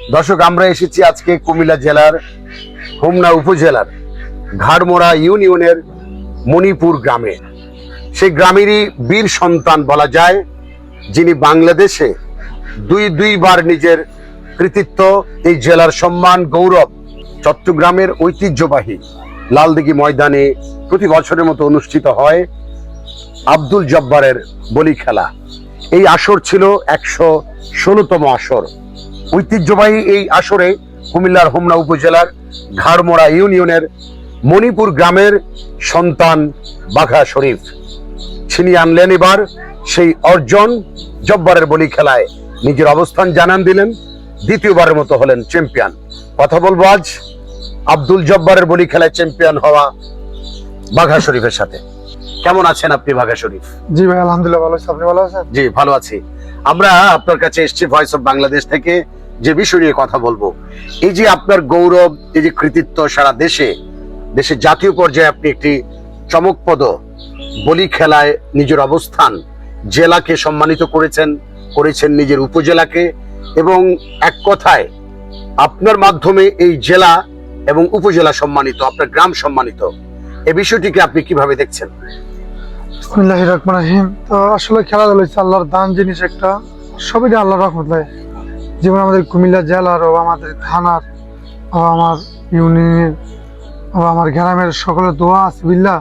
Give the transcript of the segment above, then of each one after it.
দর্শক, আমরা এসেছি আজকে কুমিল্লা জেলার হোমনা উপজেলার ঘাড়মোড়া ইউনিয়নের মণিপুর গ্রামে। সেই গ্রামেরই বীর সন্তান বলা যায়, যিনি বাংলাদেশে দুই দুইবার নিজের কৃতিত্ব, এই জেলার সম্মান, গৌরব চট্টগ্রামের ঐতিহ্যবাহী লালদিঘি ময়দানে প্রতি বছরের মতো অনুষ্ঠিত হয় আব্দুল জব্বারের বলি খেলা। এই আসর ছিল একশো ষোলোতম আসর। ঐতিহ্যবাহী এই আসরে কুমিল্লার হোমনা উপজেলার ঘাড়মোড়া ইউনিয়নের মণিপুর গ্রামের সন্তান বাঘা শরীফ। ছিনিয়ে আনলেন এবার সেই অর্জন জব্বারের বলি খেলায়। নিজের অবস্থান জানান দিলেন দ্বিতীয়বারের মতো হলেন চ্যাম্পিয়ন কথা বলব আজ আব্দুল জব্বারের বলি খেলায় চ্যাম্পিয়ন হওয়া বাঘা শরীফের সাথে। কেমন আছেন আপনি বাঘা শরীফ? জি ভাই আলহামদুলিল্লাহ ভালো আছি। আপনি ভালো আছেন? জি ভালো আছি। আমরা আপনার কাছে এসেছি ভয়েস অফ বাংলাদেশ থেকে। যে বিষয় নিয়ে কথা বলব, এই যে আপনার গৌরব, এই যে কৃতিত্ব সারা দেশে দেশের জাতীয় পর্যায়ে আপনি একটি চমকপদ বলি খেলায় নিজের অবস্থান জেলাকে সম্মানিত করেছেন করেছেন নিজের উপজেলাকে এবং এক কথায় আপনার মাধ্যমে এই জেলা এবং উপজেলা সম্মানিত, আপনার গ্রাম সম্মানিত এই বিষয়টিকে আপনি কীভাবে দেখছেন? তো আসলে খেলাধুলা আল্লাহর দান জিনিস একটা, সবই আল্লাহর রহমত যেমন আমাদের কুমিল্লা জেলার ও আমাদের থানার ও আমার ইউনিয়নের ও আমার গ্রামের সকলের দোয়া আছে বিল্লাহ।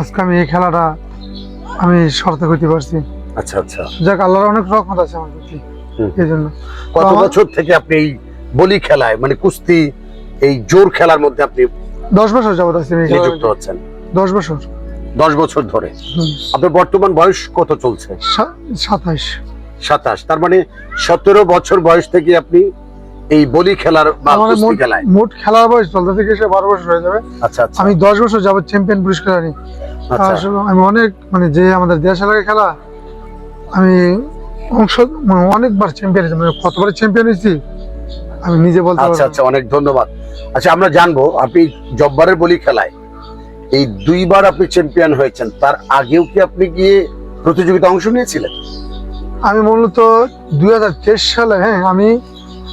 আজকে আমি এই খেলাটা আমি শর্ত করতে পারছি। আচ্ছা আচ্ছা। যাক আল্লাহর অনেক রহমত আছে আমার প্রতি। এই জন্য। কত বছর থেকে আপনি এই বলি খেলায় মানে কুস্তি এই জোর খেলার মধ্যে আপনি দশ বছর যাবত আছি নিযুক্ত। হচ্ছেন দশ বছর। দশ বছর ধরে। আপনার বর্তমান বয়স কত চলছে? সাতাইশ। সাতাশ। তার মানে সতেরো বছর বয়স থেকে আপনি এই বলি খেলার খেলায়। মোট খেলার বয়স চলতে থেকে সে বারো বছর হয়ে যাবে। আচ্ছা আচ্ছা। আমি দশ বছর যাবত চ্যাম্পিয়ন পুরস্কার আনি। আচ্ছা। আমি অনেক মানে যে আমাদের দেশ এলাকায় খেলা আমি অংশ মানে অনেকবার চ্যাম্পিয়ন হয়েছি। মানে কতবার চ্যাম্পিয়ন হয়েছি আমি নিজে বলতে আচ্ছা আচ্ছা অনেক ধন্যবাদ। আচ্ছা আমরা জানব আপনি জব্বারের বলি খেলায় এই দুইবার আপনি চ্যাম্পিয়ন হয়েছেন। তার আগেও কি আপনি গিয়ে প্রতিযোগিতা অংশ নিয়েছিলেন? আমি মূলত দুই হাজার তেইশ সালে হ্যাঁ আমি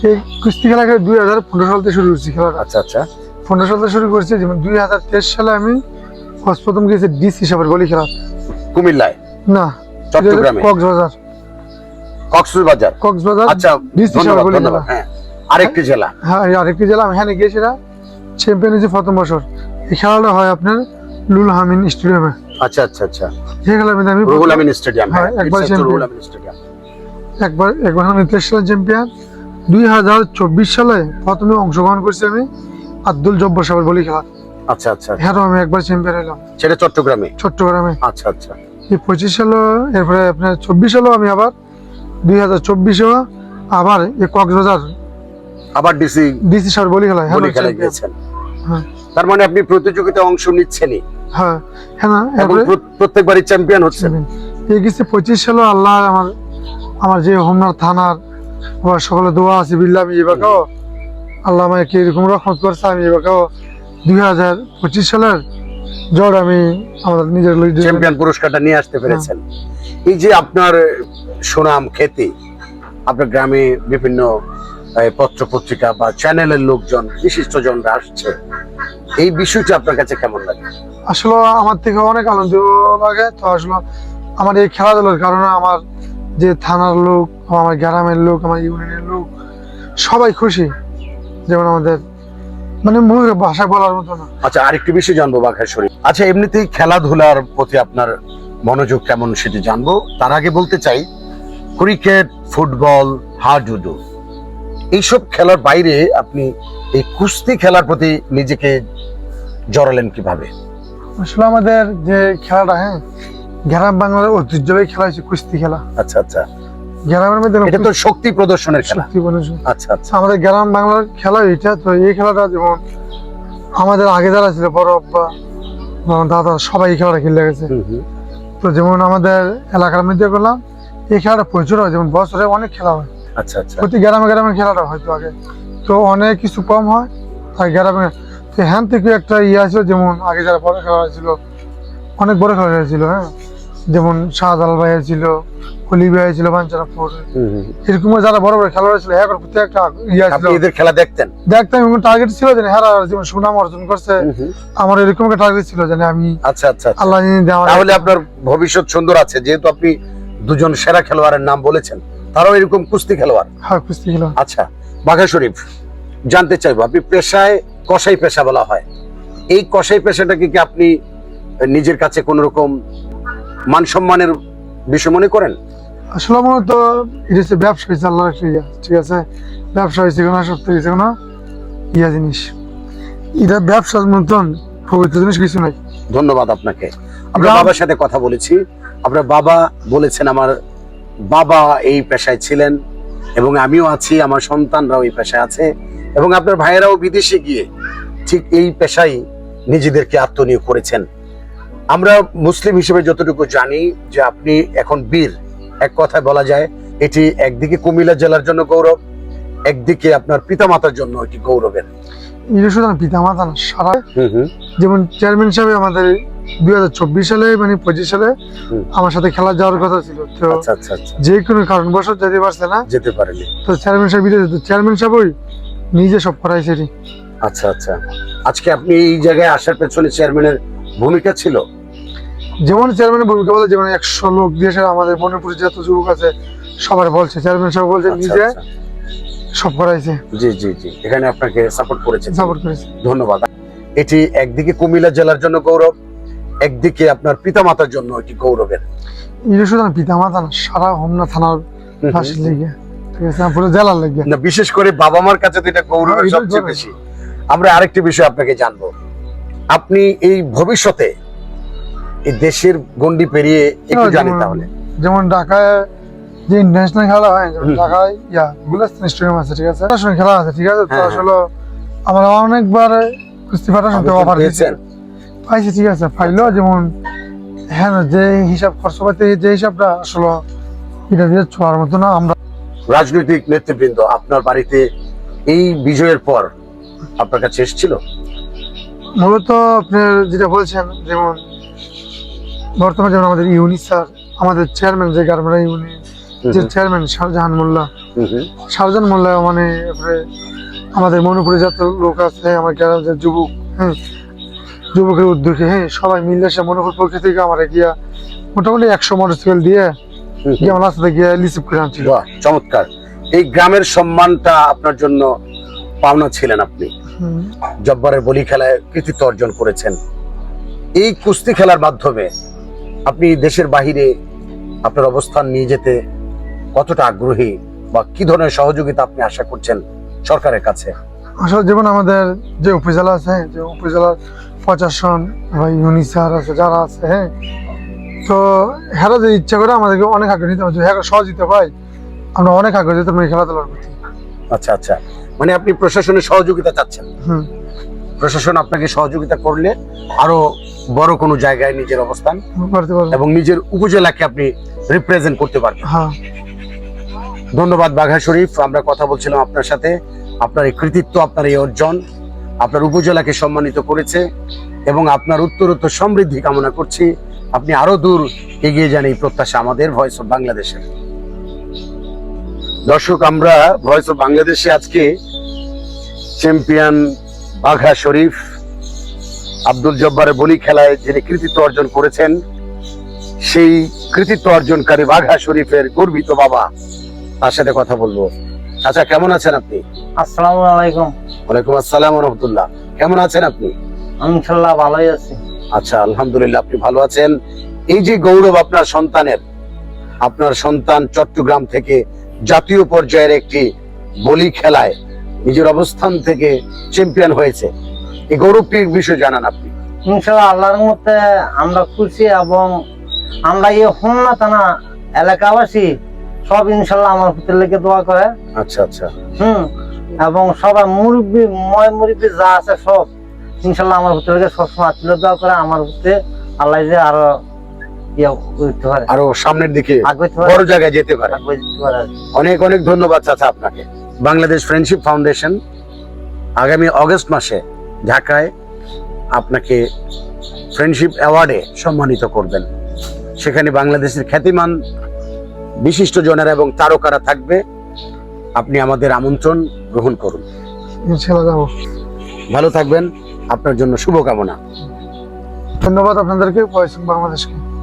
এই কুস্তি খেলা খেলে দুই হাজার পনেরো সাল থেকে শুরু করছি খেলাটা। আচ্ছা আচ্ছা। পনেরো সাল থেকে শুরু করছি যেমন দুই হাজার তেইশ সালে আমি ফার্স্ট প্রথম গিয়েছি ডিস হিসাবে বলি খেলা। কুমিল্লায়? না চট্টগ্রামে? কক্সবাজার। কক্সবাজার? কক্সবাজার আচ্ছা ডিস ধন্যবাদ বলি খেলা। হ্যাঁ। আরেকটি জেলা? হ্যাঁ আরেকটি জেলা আমি হ্যাঁ গিয়েছিলাম চ্যাম্পিয়ন হয়েছি প্রথম বছর। এই খেলাটা হয় আপনার লুল হামিন স্টেডিয়ামে। আচ্ছা আচ্ছা আচ্ছা। সেই খেলার মধ্যে আমি রুহুল আমিন স্টেডিয়াম। হ্যাঁ, একবার একবার একবার একবার আমি তেইশ সালের চ্যাম্পিয়ন দুই হাজার চব্বিশ সালে প্রথমে অংশগ্রহণ করছি আমি আব্দুল জব্বর সাহেবের বলি খেলা। আচ্ছা আচ্ছা। হ্যাঁ আমি একবার চ্যাম্পিয়ন হলাম। সেটা চট্টগ্রামে? চট্টগ্রামে। আচ্ছা আচ্ছা। এই পঁচিশ সালে এরপরে আপনার চব্বিশ সালেও আমি আবার দুই হাজার চব্বিশেও আবার এই কক্সবাজার আবার ডিসি ডিসি সাহেব বলি খেলা হ্যাঁ বলি খেলায় গিয়েছেন। হ্যাঁ। তার মানে আপনি প্রতিযোগিতায় অংশ নিচ্ছেনই। হ্যাঁ হ্যাঁ প্রত্যেকবারই চ্যাম্পিয়ন হচ্ছেন। এই গেছে পঁচিশ সালে আল্লাহ আমার আমার যে হোমনার থানার আমার সকলে দোয়া আছে বিল্লা আমি এবারও আল্লাহ আমাকে এরকম রহমত করছে আমি এবারও দুই হাজার পঁচিশ সালের জ্বর আমি আমাদের নিজের চ্যাম্পিয়ন পুরস্কারটা নিয়ে আসতে পেরেছেন। এই যে আপনার সুনাম খ্যাতি আপনার গ্রামে বিভিন্ন পত্র পত্রিকা বা চ্যানেলের লোকজন বিশিষ্ট জনরা আসছে। এই বিষয়টা আপনার কাছে কেমন লাগে? আসলে আমার থেকে অনেক আনন্দ লাগে। তো আসলে আমার এই খেলাধুলার কারণে আমার যে থানার লোক আমার গ্রামের লোক আমার ইউনিয়নের লোক সবাই খুশি। যেমন আমাদের মানে মুখে ভাষা বলার মতো না। আচ্ছা আরেকটি বেশি জানব বাঘার শরীর। আচ্ছা এমনিতেই খেলাধুলার প্রতি আপনার মনোযোগ কেমন সেটি জানব। তার আগে বলতে চাই ক্রিকেট ফুটবল হাডুডু এইসব খেলার বাইরে আপনি এই কুস্তি খেলার প্রতি নিজেকে জড়ালেন কীভাবে? আসলে আমাদের যে খেলাটা হ্যাঁ গ্রাম বাংলার ঐতিহ্যবাহী খেলা হচ্ছে কুস্তি খেলা। আচ্ছা আচ্ছা। গ্রামের মধ্যে এটা তো শক্তি প্রদর্শনের খেলা। শক্তি প্রদর্শন। আচ্ছা আচ্ছা। আমাদের গ্রাম বাংলার খেলা এটা তো এই খেলাটা যেমন আমাদের আগে যারা ছিল বড় আব্বা দাদা সবাই এই খেলাটা খেলে গেছে। তো যেমন আমাদের এলাকার মধ্যে করলাম এই খেলাটা প্রচুর হয় যেমন বছরে অনেক খেলা হয়। আচ্ছা আচ্ছা। প্রতি গ্রামে গ্রামে খেলাটা হয়তো আগে। তো অনেক কিছু কম হয় আর গ্রামে তো হ্যান থেকে একটা ইয়ে আছে যেমন আগে যারা বড় খেলা হয়েছিল অনেক বড় খেলা হয়েছিল হ্যাঁ। যেমন শাহজালাল ভাই ছিল কলিবিয়া ছিল বাঞ্ছারাপুর হুম, হুম। এরকম যারা বড় বড় খেলোয়াড় ছিল হ্যাঁ প্রতি একটা ইয়া ছিল আপনি এদের খেলা দেখতেন দেখতাম এবং টার্গেট ছিল যে হ্যাঁ যেমন সুনাম অর্জন করছে। আমার এরকম একটা টার্গেট ছিল যে আমি আচ্ছা আচ্ছা আচ্ছা। আল্লাহ তাহলে আপনার ভবিষ্যৎ সুন্দর আছে যেহেতু আপনি দুজন সেরা খেলোয়াড়ের নাম বলেছেন তারাও এরকম কুস্তি খেলোয়াড় হ্যাঁ কুস্তি খেলা আচ্ছা বাঘা শরীফ জানতে চাইব আপনি পেশায় কসাই পেশা বলা হয় এই কসাই পেশাটাকে কি আপনি নিজের কাছে কোন রকম মান সম্মানের বিষয় মনে করেন? আসলে মূলত এটা হচ্ছে ব্যবসা হয়েছে আল্লাহর একটা ইয়া ঠিক আছে? ব্যবসা হয়েছে কোনো সব থেকে কোনো ইয়া জিনিস। এটা ব্যবসার মতন পবিত্র জিনিস কিছু নাই। ধন্যবাদ আপনাকে। আপনার বাবার সাথে কথা বলেছি। আপনার বাবা বলেছেন আমার বাবা এই পেশায় ছিলেন এবং আমিও আছি আমার সন্তানরাও এই পেশায় আছে এবং আপনার ভাইয়েরাও বিদেশে গিয়ে ঠিক এই পেশায় নিজেদেরকে আত্মনিয়োগ করেছেন। আমরা মুসলিম হিসেবে যতটুকু জানি যে আপনি এখন বীর। এক কথায় বলা যায় এটি একদিকে কুমিল্লা জেলার জন্য গৌরব একদিকে আপনার পিতামাতার জন্য এটি গৌরবের। এটা শুধু আমার না সারা যেমন চেয়ারম্যান হিসাবে আমাদের দুই হাজার চব্বিশ সালে মানে পঁচিশ সালে আমার সাথে খেলা যাওয়ার কথা ছিল। তো আচ্ছা আচ্ছা আচ্ছা। যে কোনো কারণবশত যেতে পারছে না। যেতে পারেনি। তো চেয়ারম্যান সাহেব বিদেশে চেয়ারম্যান সাহেব নিজে সব করাইছে। আচ্ছা আচ্ছা। আজকে আপনি এই জায়গায় আসার পেছনে চেয়ারম্যানের ভূমিকা ছিল? যেমন চেয়ারম্যানের ভূমিকা বলে যেমন একশো লোক দিয়েছে আমাদের মণিপুরে যত যুবক আছে সবার বলছে চেয়ারম্যান সাহেব বলছে আচ্ছা, নিজে আচ্ছা। সব করাইছে। জি জি জি। এখানে আপনাকে সাপোর্ট করেছেন সাপোর্ট করেছে। ধন্যবাদ। এটি একদিকে কুমিল্লা জেলার জন্য গৌরব একদিকে আপনার পিতামাতার জন্য এটি গৌরবের। এটা শুধু আমার পিতা মাতা না সারা হোমনা থানার লেগে ঠিক আছে? পুরো জেলার লেগে। না বিশেষ করে বাবা মার কাছে তো এটা গৌরবের হ্যাঁ, সবচেয়ে বেশি। আমরা আরেকটি বিষয় আপনাকে জানব। আপনি এই ভবিষ্যতে এই দেশের গন্ডি পেরিয়ে একটু হ্যাঁ, জানি তাহলে। যেমন ঢাকায় যে ইন্টারন্যাশনাল খেলা হয় ঢাকায় ইয়া গুলাস্তান স্টেডিয়াম আছে ঠিক আছে? খেলা আছে ঠিক আছে? তো হ্যাঁ, হ্যাঁ। আসলে আমরা অনেকবার কুস্তি ফেডারেশন থেকে অফার? দিয়েছেন পাইছি ঠিক আছে পাইলো যেমন হ্যাঁ যে হিসাব খরচ পাতি যে হিসাবটা আসলে এটা দিয়ে ছোঁয়ার মতো না আমরা রাজনৈতিক নেতৃবৃন্দ আপনার বাড়িতে এই বিজয়ের পর আপনার কাছে এসেছিল? মূলত আপনার যেটা বলছেন যেমন বর্তমানে যেমন আমাদের ইউনি স্যার আমাদের চেয়ারম্যান যে গার্মেন্ট ইউনি যে চেয়ারম্যান শাহজাহান মোল্লা। শাহজাহান মোল্লা মানে আমাদের মণিপুরে যত লোক আছে আমার গ্রামের যুবক হ্যাঁ যুবকের উদ্যোগে হ্যাঁ সবাই মিলে সে মণিপুর পক্ষ থেকে আমার গিয়া মোটামুটি একশো মোটরসাইকেল দিয়ে। গিয়ে আমার রাস্তাতে গিয়ে রিসিভ করে আনছিল। চমৎকার। এই গ্রামের সম্মানটা আপনার জন্য পাওনা ছিলেন আপনি। জব্বারের বলি খেলায় কৃতিত্ব অর্জন করেছেন। এই কুস্তি খেলার মাধ্যমে আপনি দেশের বাহিরে আপনার অবস্থান নিয়ে যেতে কতটা আগ্রহী বা কি ধরনের সহযোগিতা আপনি আশা করছেন সরকারের কাছে? আসলে যেমন আমাদের যে উপজেলা আছে যে উপজেলার প্রশাসন বা ইউনি স্যার আছে যারা আছে হ্যাঁ তো হেরা যে ইচ্ছা করে আমাদেরকে অনেক আগ্রহ নিতে হবে হ্যাঁ সহযোগিতা পাই আমরা অনেক আগ্রহ দিতাম এই খেলাধুলার প্রতি। আচ্ছা আচ্ছা। মানে আপনি প্রশাসনের সহযোগিতা চাচ্ছেন? হুম। প্রশাসন আপনাকে সহযোগিতা করলে আরও বড় কোনো জায়গায় নিজের অবস্থান এবং নিজের উপজেলাকে আপনি রিপ্রেজেন্ট করতে পারবেন। হ্যাঁ। ধন্যবাদ বাঘা শরীফ আমরা কথা বলছিলাম আপনার সাথে। আপনার এই কৃতিত্ব আপনার এই অর্জন আপনার উপজেলাকে সম্মানিত করেছে এবং আপনার উত্তরোত্তর সমৃদ্ধি কামনা করছি। আপনি আরও দূর এগিয়ে যান এই প্রত্যাশা আমাদের ভয়েস অফ বাংলাদেশের দর্শক আমরা ভয়েস অফ বাংলাদেশে আজকে চ্যাম্পিয়ন বাঘা শরীফ আব্দুল জব্বারের বলি খেলায় যিনি কৃতিত্ব অর্জন করেছেন সেই কৃতিত্ব অর্জনকারী বাঘা শরীফের গর্বিত বাবা। তার সাথে কথা বলব। আচ্ছা কেমন আছেন আপনি? আসসালামু আলাইকুম। ওয়ালাইকুম আসসালাম রহমতুল্লাহ। কেমন আছেন আপনি? ইনশাল্লাহ ভালোই আছি। আচ্ছা আলহামদুলিল্লাহ আপনি ভালো আছেন? এই যে গৌরব আপনার সন্তানের আপনার সন্তান চট্টগ্রাম থেকে জাতীয় পর্যায়ের একটি বলি খেলায় নিজের অবস্থান থেকে চ্যাম্পিয়ন হয়েছে। এই গৌরবটির বিষয় জানান আপনি। ইনশাল্লাহ আল্লাহর মধ্যে আমরা খুশি এবং আমরা এই হোমনা থানা এলাকাবাসী সব ইনশাল্লাহ আমার পুত্রের লেগে দোয়া করে। আচ্ছা আচ্ছা। হুম এবং সবাই মুরব্বী ময় মুরব্বী যা আছে সব ইনশাল্লাহ আমার পুত্রের লেগে সবসময় আত্মীয় দোয়া করে আমার পুত্রে আল্লাহ যে আরও ইয়ে করতে পারে। আরও সামনের দিকে বড় জায়গায় যেতে পারে। অনেক অনেক ধন্যবাদ চাচা আপনাকে। বাংলাদেশ ফ্রেন্ডশিপ ফাউন্ডেশন আগামী অগস্ট মাসে ঢাকায় আপনাকে ফ্রেন্ডশিপ অ্যাওয়ার্ডে সম্মানিত করবেন। সেখানে বাংলাদেশের খ্যাতিমান বিশিষ্ট জনেরা এবং তারকারা থাকবে। আপনি আমাদের আমন্ত্রণ গ্রহণ করুন। ভালো থাকবেন। আপনার জন্য শুভকামনা। ধন্যবাদ আপনাদেরকে। বাংলাদেশকে।